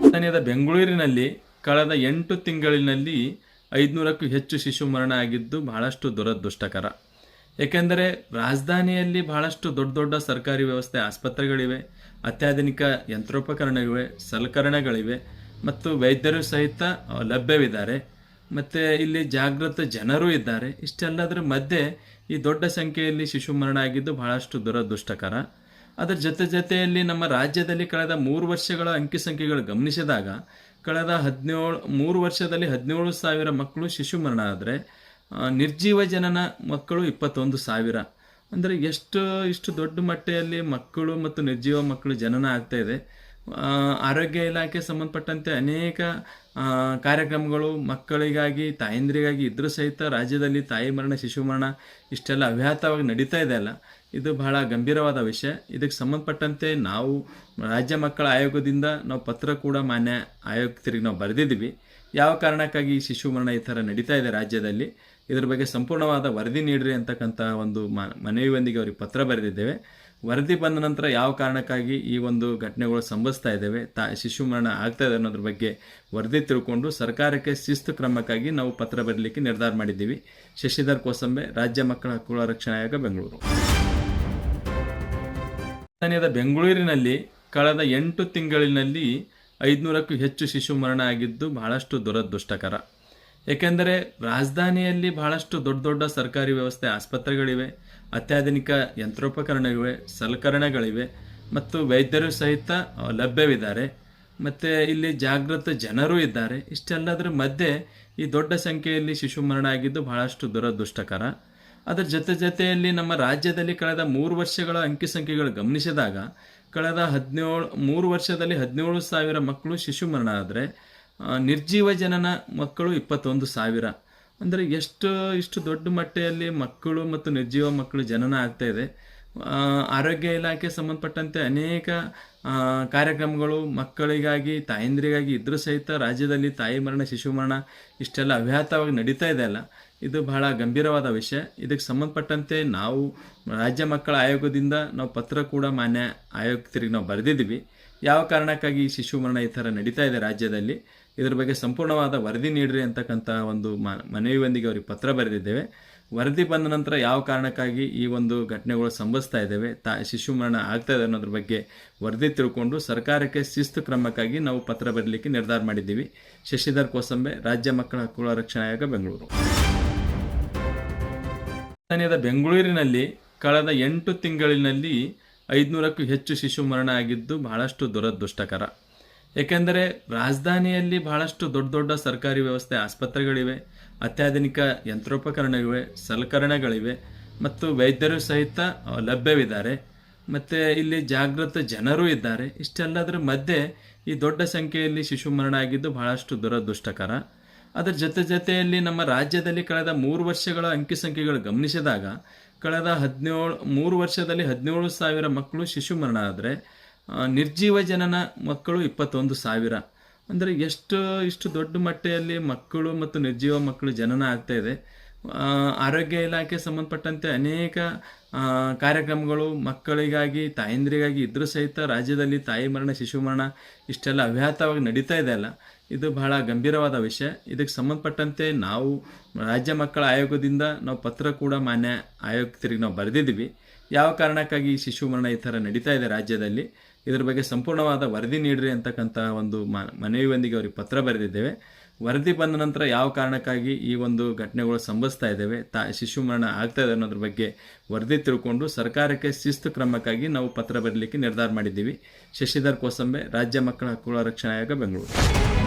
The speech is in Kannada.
ರಾಜಧಾನಿಯಾದ ಬೆಂಗಳೂರಿನಲ್ಲಿ ಕಳೆದ ಎಂಟು ತಿಂಗಳಿನಲ್ಲಿ ಐದುನೂರಕ್ಕೂ ಹೆಚ್ಚು ಶಿಶು ಮರಣ ಆಗಿದ್ದು ಬಹಳಷ್ಟು ದುರದೃಷ್ಟಕರ. ಏಕೆಂದರೆ ರಾಜಧಾನಿಯಲ್ಲಿ ಬಹಳಷ್ಟು ದೊಡ್ಡ ದೊಡ್ಡ ಸರ್ಕಾರಿ ವ್ಯವಸ್ಥೆ ಆಸ್ಪತ್ರೆಗಳಿವೆ, ಅತ್ಯಾಧುನಿಕ ಯಂತ್ರೋಪಕರಣಗಳಿವೆ, ಸಲಕರಣೆಗಳಿವೆ ಮತ್ತು ವೈದ್ಯರು ಸಹಿತ ಲಭ್ಯವಿದ್ದಾರೆ. ಮತ್ತು ಇಲ್ಲಿ ಜಾಗೃತ ಜನರು ಇದ್ದಾರೆ. ಇಷ್ಟೆಲ್ಲದರ ಮಧ್ಯೆ ಈ ದೊಡ್ಡ ಸಂಖ್ಯೆಯಲ್ಲಿ ಶಿಶು ಮರಣ ಆಗಿದ್ದು ಬಹಳಷ್ಟು ದುರದೃಷ್ಟಕರ. ಅದರ ಜೊತೆ ಜೊತೆಯಲ್ಲಿ ನಮ್ಮ ರಾಜ್ಯದಲ್ಲಿ ಕಳೆದ ಮೂರು ವರ್ಷಗಳ ಅಂಕಿ ಸಂಖ್ಯೆಗಳು ಗಮನಿಸಿದಾಗ ಕಳೆದ ಹದಿನೇಳು, ಮೂರು ವರ್ಷದಲ್ಲಿ ಹದಿನೇಳು ಸಾವಿರ ಮಕ್ಕಳು ಶಿಶು ಮರಣ ಆದರೆ ನಿರ್ಜೀವ ಜನನ ಮಕ್ಕಳು ಇಪ್ಪತ್ತೊಂದು ಸಾವಿರ. ಅಂದರೆ ಎಷ್ಟು, ಇಷ್ಟು ದೊಡ್ಡ ಮಟ್ಟದಲ್ಲಿ ಮಕ್ಕಳು ಮತ್ತು ನಿರ್ಜೀವ ಮಕ್ಕಳು ಜನನ ಆಗ್ತಾ ಇದೆ. ಆರೋಗ್ಯ ಇಲಾಖೆ ಸಂಬಂಧಪಟ್ಟಂತೆ ಅನೇಕ ಕಾರ್ಯಕ್ರಮಗಳು ಮಕ್ಕಳಿಗಾಗಿ, ತಾಯಂದ್ರಿಗಾಗಿ ಇದ್ರೂ ಸಹಿತ ರಾಜ್ಯದಲ್ಲಿ ತಾಯಿ ಮರಣ, ಶಿಶು ಮರಣ ಇಷ್ಟೆಲ್ಲ ಅವ್ಯಾಹತವಾಗಿ ನಡೀತಾ ಇದೆ ಅಲ್ಲ. ಇದು ಬಹಳ ಗಂಭೀರವಾದ ವಿಷಯ. ಇದಕ್ಕೆ ಸಂಬಂಧಪಟ್ಟಂತೆ ನಾವು ರಾಜ್ಯ ಮಕ್ಕಳ ಆಯೋಗದಿಂದ ನಾವು ಪತ್ರ ಕೂಡ ಮಾನ್ಯ ಆಯುಕ್ತರಿಗೆ ನಾವು ಬರೆದಿದ್ದೀವಿ. ಯಾವ ಕಾರಣಕ್ಕಾಗಿ ಈ ಶಿಶು ಮರಣ ಈ ಥರ ನಡೀತಾ ಇದೆ ರಾಜ್ಯದಲ್ಲಿ? ಇದ್ರ ಬಗ್ಗೆ ಸಂಪೂರ್ಣವಾದ ವರದಿ ನೀಡ್ರಿ ಅಂತಕ್ಕಂಥ ಒಂದು ಮನವಿಯೊಂದಿಗೆ ಅವ್ರಿಗೆ ಪತ್ರ ಬರೆದಿದ್ದೇವೆ. ವರದಿ ಬಂದ ನಂತರ ಯಾವ ಕಾರಣಕ್ಕಾಗಿ ಈ ಒಂದು ಘಟನೆಗಳು ಸಂಭವಿಸ್ತಾ ಇದ್ದಾವೆ, ತಾ, ಶಿಶು ಮರಣ ಆಗ್ತಾ ಇದೆ ಅನ್ನೋದ್ರ ಬಗ್ಗೆ ವರದಿ ತಿಳ್ಕೊಂಡು ಸರ್ಕಾರಕ್ಕೆ ಶಿಸ್ತು ಕ್ರಮಕ್ಕಾಗಿ ನಾವು ಪತ್ರ ಬರಲಿಕ್ಕೆ ನಿರ್ಧಾರ ಮಾಡಿದ್ದೀವಿ. ಶಶಿಧರ್ ಕೋಸಂಬೆ, ರಾಜ್ಯ ಮಕ್ಕಳ ಹಕ್ಕುಗಳ ರಕ್ಷಣಾ ಆಯೋಗ, ಬೆಂಗಳೂರು. ರಾಜಧಾನಿಯಾದ ಬೆಂಗಳೂರಿನಲ್ಲಿ ಕಳೆದ ಎಂಟು ತಿಂಗಳಿನಲ್ಲಿ ಐದುನೂರಕ್ಕೂ ಹೆಚ್ಚು ಶಿಶು ಮರಣ ಆಗಿದ್ದು ಬಹಳಷ್ಟು ದುರದೃಷ್ಟಕರ. ಏಕೆಂದರೆ ರಾಜಧಾನಿಯಲ್ಲಿ ಬಹಳಷ್ಟು ದೊಡ್ಡ ದೊಡ್ಡ ಸರ್ಕಾರಿ ವ್ಯವಸ್ಥೆ ಆಸ್ಪತ್ರೆಗಳಿವೆ, ಅತ್ಯಾಧುನಿಕ ಯಂತ್ರೋಪಕರಣಗಳಿವೆ, ಸಲಕರಣೆಗಳಿವೆ ಮತ್ತು ವೈದ್ಯರು ಸಹಿತ ಲಭ್ಯವಿದ್ದಾರೆ. ಮತ್ತು ಇಲ್ಲಿ ಜಾಗೃತ ಜನರು ಇದ್ದಾರೆ. ಇಷ್ಟೆಲ್ಲದರ ಮಧ್ಯೆ ಈ ದೊಡ್ಡ ಸಂಖ್ಯೆಯಲ್ಲಿ ಶಿಶು ಮರಣ ಆಗಿದ್ದು ಬಹಳಷ್ಟು ದುರದೃಷ್ಟಕರ. ಅದರ ಜೊತೆ ಜೊತೆಯಲ್ಲಿ ನಮ್ಮ ರಾಜ್ಯದಲ್ಲಿ ಕಳೆದ ಮೂರು ವರ್ಷಗಳ ಅಂಕಿ ಸಂಖ್ಯೆಗಳು ಗಮನಿಸಿದಾಗ ಕಳೆದ ಹದಿನೇಳು, ಮೂರು ವರ್ಷದಲ್ಲಿ ಹದಿನೇಳು ಸಾವಿರ ಮಕ್ಕಳು ಶಿಶು ಮರಣ ಆದರೆ ನಿರ್ಜೀವ ಜನನ ಮಕ್ಕಳು ಇಪ್ಪತ್ತೊಂದು ಸಾವಿರ. ಅಂದರೆ ಎಷ್ಟು, ಇಷ್ಟು ದೊಡ್ಡ ಮಟ್ಟದಲ್ಲಿ ಮಕ್ಕಳು ಮತ್ತು ನಿರ್ಜೀವ ಮಕ್ಕಳು ಜನನ ಆಗ್ತಾ ಇದೆ. ಆರೋಗ್ಯ ಇಲಾಖೆ ಸಂಬಂಧಪಟ್ಟಂತೆ ಅನೇಕ ಕಾರ್ಯಕ್ರಮಗಳು ಮಕ್ಕಳಿಗಾಗಿ, ತಾಯಂದ್ರಿಗಾಗಿ ಇದ್ರೂ ಸಹಿತ ರಾಜ್ಯದಲ್ಲಿ ತಾಯಿ ಮರಣ, ಶಿಶು ಮರಣ ಇಷ್ಟೆಲ್ಲ ಅವ್ಯಾಹತವಾಗಿ ನಡೀತಾ ಇದೆ ಅಲ್ಲ. ಇದು ಬಹಳ ಗಂಭೀರವಾದ ವಿಷಯ. ಇದಕ್ಕೆ ಸಂಬಂಧಪಟ್ಟಂತೆ ನಾವು ರಾಜ್ಯ ಮಕ್ಕಳ ಆಯೋಗದಿಂದ ನಾವು ಪತ್ರ ಕೂಡ ಮಾನ್ಯ ಆಯುಕ್ತರಿಗೆ ನಾವು ಬರೆದಿದ್ದೀವಿ. ಯಾವ ಕಾರಣಕ್ಕಾಗಿ ಈ ಶಿಶು ಮರಣ ಈ ಥರ ನಡೀತಾ ಇದೆ ರಾಜ್ಯದಲ್ಲಿ? ಇದ್ರ ಬಗ್ಗೆ ಸಂಪೂರ್ಣವಾದ ವರದಿ ನೀಡ್ರಿ ಅಂತಕ್ಕಂಥ ಒಂದು ಮನವಿಯೊಂದಿಗೆ ಅವ್ರಿಗೆ ಪತ್ರ ಬರೆದಿದ್ದೇವೆ. ವರದಿ ಬಂದ ನಂತರ ಯಾವ ಕಾರಣಕ್ಕಾಗಿ ಈ ಒಂದು ಘಟನೆಗಳು ಸಂಭವಿಸ್ತಾ ಇದ್ದಾವೆ, ತಾ, ಶಿಶು ಮರಣ ಆಗ್ತಾ ಇದೆ ಅನ್ನೋದ್ರ ಬಗ್ಗೆ ವರದಿ ತಿಳ್ಕೊಂಡು ಸರ್ಕಾರಕ್ಕೆ ಶಿಸ್ತು ಕ್ರಮಕ್ಕಾಗಿ ನಾವು ಪತ್ರ ಬರಲಿಕ್ಕೆ ನಿರ್ಧಾರ ಮಾಡಿದ್ದೀವಿ. ಶಶಿಧರ್ ಕೋಸಂಬೆ, ರಾಜ್ಯ ಮಕ್ಕಳ ಹಕ್ಕುಗಳ ರಕ್ಷಣಾ ಆಯೋಗ, ಬೆಂಗಳೂರು. ರಾಜಧಾನಿಯಾದ ಬೆಂಗಳೂರಿನಲ್ಲಿ ಕಳೆದ ಎಂಟು ತಿಂಗಳಿನಲ್ಲಿ ಐದುನೂರಕ್ಕೂ ಹೆಚ್ಚು ಶಿಶು ಮರಣ ಆಗಿದ್ದು ಬಹಳಷ್ಟು ದುರದೃಷ್ಟಕರ. ಏಕೆಂದರೆ ರಾಜಧಾನಿಯಲ್ಲಿ ಬಹಳಷ್ಟು ದೊಡ್ಡ ದೊಡ್ಡ ಸರ್ಕಾರಿ ವ್ಯವಸ್ಥೆ ಆಸ್ಪತ್ರೆಗಳಿವೆ, ಅತ್ಯಾಧುನಿಕ ಯಂತ್ರೋಪಕರಣಗಳಿವೆ, ಸಲಕರಣೆಗಳಿವೆ ಮತ್ತು ವೈದ್ಯರು ಸಹಿತ ಲಭ್ಯವಿದ್ದಾರೆ. ಮತ್ತು ಇಲ್ಲಿ ಜಾಗೃತ ಜನರು ಇದ್ದಾರೆ. ಇಷ್ಟೆಲ್ಲದರ ಮಧ್ಯೆ ಈ ದೊಡ್ಡ ಸಂಖ್ಯೆಯಲ್ಲಿ ಶಿಶು ಮರಣ ಆಗಿದ್ದು ಬಹಳಷ್ಟು ದುರದೃಷ್ಟಕರ. ಅದರ ಜೊತೆ ಜೊತೆಯಲ್ಲಿ ನಮ್ಮ ರಾಜ್ಯದಲ್ಲಿ ಕಳೆದ ಮೂರು ವರ್ಷಗಳ ಅಂಕಿ ಸಂಖ್ಯೆಗಳು ಗಮನಿಸಿದಾಗ ಕಳೆದ ಹದಿನೇಳು, ಮೂರು ವರ್ಷದಲ್ಲಿ ಹದಿನೇಳು ಸಾವಿರ ಮಕ್ಕಳು ಶಿಶು ಮರಣ ಆದರೆ ನಿರ್ಜೀವ ಜನನ ಮಕ್ಕಳು ಇಪ್ಪತ್ತೊಂದು ಸಾವಿರ. ಅಂದರೆ ಎಷ್ಟು, ಇಷ್ಟು ದೊಡ್ಡ ಮಟ್ಟದಲ್ಲಿ ಮಕ್ಕಳು ಮತ್ತು ನಿರ್ಜೀವ ಮಕ್ಕಳು ಜನನ ಆಗ್ತಾ ಇದೆ. ಆರೋಗ್ಯ ಇಲಾಖೆ ಸಂಬಂಧಪಟ್ಟಂತೆ ಅನೇಕ ಕಾರ್ಯಕ್ರಮಗಳು ಮಕ್ಕಳಿಗಾಗಿ, ತಾಯಂದ್ರಿಗಾಗಿ ಇದ್ರೂ ಸಹಿತ ರಾಜ್ಯದಲ್ಲಿ ತಾಯಿ ಮರಣ, ಶಿಶು ಮರಣ, ಇಷ್ಟೆಲ್ಲ ಅವ್ಯಾಹತವಾಗಿ ನಡೀತಾ ಇದೆ ಅಲ್ಲ. ಇದು ಬಹಳ ಗಂಭೀರವಾದ ವಿಷಯ. ಇದಕ್ಕೆ ಸಂಬಂಧಪಟ್ಟಂತೆ ನಾವು ರಾಜ್ಯ ಮಕ್ಕಳ ಆಯೋಗದಿಂದ ನಾವು ಪತ್ರ ಕೂಡ ಮಾನ್ಯ ಆಯುಕ್ತರಿಗೆ ನಾವು ಬರೆದಿದ್ದೀವಿ. ಯಾವ ಕಾರಣಕ್ಕಾಗಿ ಶಿಶು ಮರಣ ಈ ಥರ ನಡೀತಾ ಇದೆ ರಾಜ್ಯದಲ್ಲಿ? ಇದ್ರ ಬಗ್ಗೆ ಸಂಪೂರ್ಣವಾದ ವರದಿ ನೀಡ್ರಿ ಅಂತಕ್ಕಂಥ ಒಂದು ಮನವಿಯೊಂದಿಗೆ ಅವ್ರಿಗೆ ಪತ್ರ ಬರೆದಿದ್ದೇವೆ. ವರದಿ ಬಂದ ನಂತರ ಯಾವ ಕಾರಣಕ್ಕಾಗಿ ಈ ಒಂದು ಘಟನೆಗಳು ಸಂಭವಿಸ್ತಾ ಇದ್ದಾವೆ, ತಾ, ಶಿಶು ಮರಣ ಆಗ್ತಾ ಇದೆ ಅನ್ನೋದ್ರ ಬಗ್ಗೆ ವರದಿ ತಿಳ್ಕೊಂಡು ಸರ್ಕಾರಕ್ಕೆ ಶಿಸ್ತು ಕ್ರಮಕ್ಕಾಗಿ ನಾವು ಪತ್ರ ಬರಲಿಕ್ಕೆ ನಿರ್ಧಾರ ಮಾಡಿದ್ದೀವಿ. ಶಶಿಧರ್ ಕೋಸಂಬೆ, ರಾಜ್ಯ ಮಕ್ಕಳ ಹಕ್ಕುಗಳ ರಕ್ಷಣಾ ಆಯೋಗ, ಬೆಂಗಳೂರು.